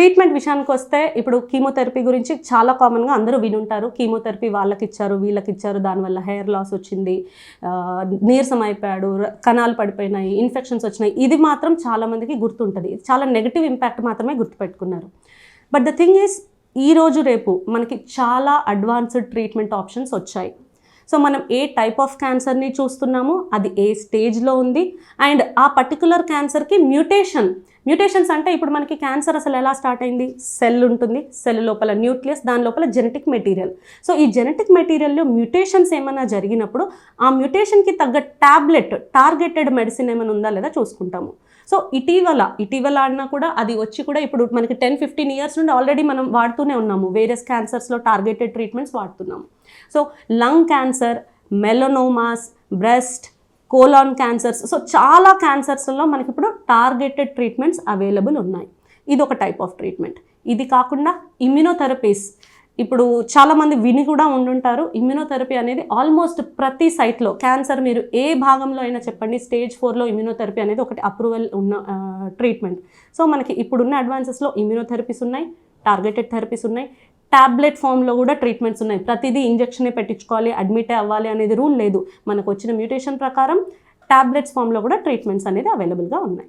Treatment విషయానికి వస్తే ఇప్పుడు కీమోథెరపీ గురించి చాలా కామన్గా అందరూ వినుంటారు. కీమోథెరపీ వాళ్ళకి ఇచ్చారు వీళ్ళకి ఇచ్చారు దానివల్ల హెయిర్ లాస్ వచ్చింది నీరసం అయిపోయాడు కణాలు పడిపోయినాయి ఇన్ఫెక్షన్స్ వచ్చినాయి. ఇది మాత్రం చాలామందికి గుర్తుంటుంది. చాలా నెగిటివ్ ఇంపాక్ట్ మాత్రమే గుర్తుపెట్టుకున్నారు. బట్ ద థింగ్ ఈస్ ఈ రోజు రేపు మనకి చాలా అడ్వాన్స్డ్ ట్రీట్మెంట్ ఆప్షన్స్ వచ్చాయి. సో మనం ఏ టైప్ ఆఫ్ క్యాన్సర్ని చూస్తున్నామో అది ఏ స్టేజ్లో ఉంది. అండ్ ఆ పర్టికులర్ క్యాన్సర్కి మ్యూటేషన్ మ్యూటేషన్స్ అంటే ఇప్పుడు మనకి క్యాన్సర్ అసలు ఎలా స్టార్ట్ అయింది? సెల్ ఉంటుంది సెల్ లోపల న్యూక్లియస్ దాని లోపల జెనెటిక్ మెటీరియల్. సో ఈ జెనెటిక్ మెటీరియల్లో మ్యూటేషన్స్ ఏమైనా జరిగినప్పుడు ఆ మ్యూటేషన్కి తగ్గ ట్యాబ్లెట్ టార్గెటెడ్ మెడిసిన్ ఏమైనా ఉందా లేదా చూసుకుంటాము. సో ఇటీవల ఇటీవల అన్నా కూడా అది వచ్చి కూడా ఇప్పుడు మనకి టెన్ ఫిఫ్టీన్ ఇయర్స్ నుండి ఆల్రెడీ మనం వాడుతూనే ఉన్నాము. వేరియస్ క్యాన్సర్స్లో టార్గెటెడ్ ట్రీట్మెంట్స్ వాడుతున్నాము. So lung cancer melanomas breast colon cancers. So చాలా క్యాన్సర్స్లో మనకి ఇప్పుడు టార్గెటెడ్ ట్రీట్మెంట్స్ అవైలబుల్ ఉన్నాయి. ఇది ఒక టైప్ ఆఫ్ ట్రీట్మెంట్. ఇది కాకుండా ఇమ్యునోథెరపీస్. ఇప్పుడు చాలామంది విని కూడా ఉండుంటారు. ఇమ్యునోథెరపీ అనేది ఆల్మోస్ట్ ప్రతి సైట్లో క్యాన్సర్ మీరు ఏ భాగంలో అయినా చెప్పండి స్టేజ్ ఫోర్లో ఇమ్యునోథెరపీ అనేది ఒకటి అప్రూవల్ ఉన్న ట్రీట్మెంట్. సో మనకి ఇప్పుడున్న అడ్వాన్సెస్లో ఇమ్యునోథెరపీస్ ఉన్నాయి టార్గెటెడ్ థెరపీస్ ఉన్నాయి. టాబ్లెట్ ఫామ్లో కూడా ట్రీట్మెంట్స్ ఉన్నాయి. ప్రతిదీ ఇంజెక్షనే పెట్టించుకోవాలి అడ్మిట్ అవ్వాలి అనేది రూల్ లేదు. మనకు వచ్చిన మ్యూటేషన్ ప్రకారం టాబ్లెట్స్ ఫామ్లో కూడా ట్రీట్మెంట్స్ అనేది అవైలబుల్గా ఉన్నాయి.